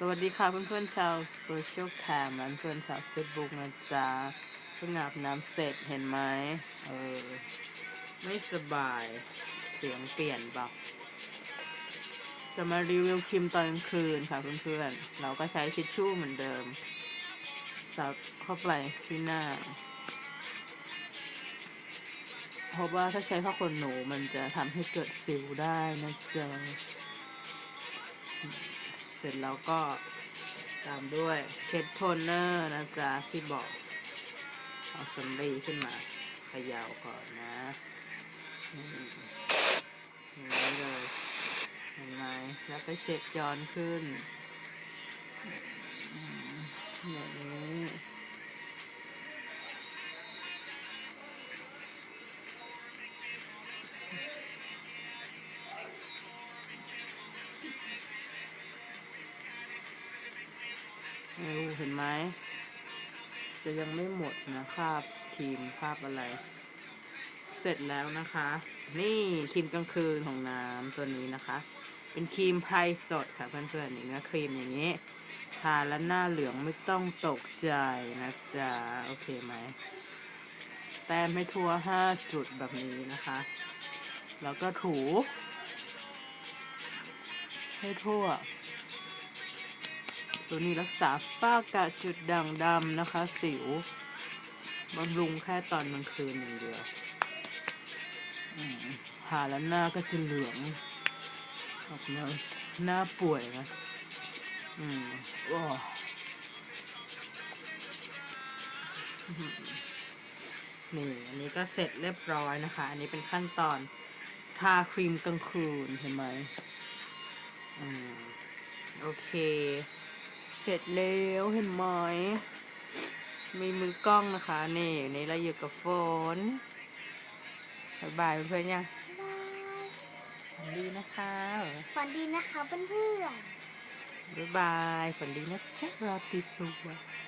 สวัสดีค่ะเพื่อนๆชาวโซเชียลแคมและเพื่อนชาวเฟซบุ๊กนะจ๊ะเพิ่งอาบน้ำเสร็จเห็นไหมเออ ไม่สบายเสียงเปลี่ยนเปล่าจะมารีวิวครีมตอนกลางคืนค่ะเพื่อนๆ เราก็ใช้ทิชชู่เหมือนเดิมซับเข้าไปที่หน้าเพราะว่าถ้าใช้ผ้าขนหนูมันจะทำให้เกิดสิวได้นะจ๊ะ เสร็จแล้วก็ตามด้วยเช็ดโทนเนอร์นะจ๊ะที่บอกเอาสำลีขึ้นมาเขยาวก่อนนะนี่อย่างนี้เลยเห็นไหมแล้วก็เช็ดย้อนขึ้นอืมอย่ง เออเห็นไหม จะยังไม่หมดนะคราบครีมคราบอะไร เสร็จแล้วนะคะ นี่ครีมกลางคืนของน้ำตัวนี้นะคะ เป็นครีมไพรสดค่ะเพื่อนๆนี่นะครีมอย่างนี้ทาแล้วหน้าเหลืองไม่ต้องตกใจนะจ๊ะ โอเคไหม แต้มให้ทั่วห้าจุดแบบนี้นะคะ แล้วก็ถู ให้ทั่ว ตัวนี้รักษาฝ้ากระจุดด่างดำนะคะ สิวบำรุงแค่ตอนกลางคืนอย่างเดียวอืมทาแล้วหน้าก็จะเหลืองออกมาหน้าป่วยนะ อืมโอ้นี่อันนี้ก็เสร็จเรียบร้อยนะคะ อันนี้เป็นขั้นตอนทาครีมกลางคืนเห็นไหมอืมโอเค เสร็จแล้วเห็นไหมมีมือกล้องนะคะ นี่นี่เราอยู่กับโฟนบายบายเพื่อนๆยังฝันดีนะคะฝันดีนะคะเพื่อนๆบายบายฝันดีนะจ๊ะราตรีสวัสดิ์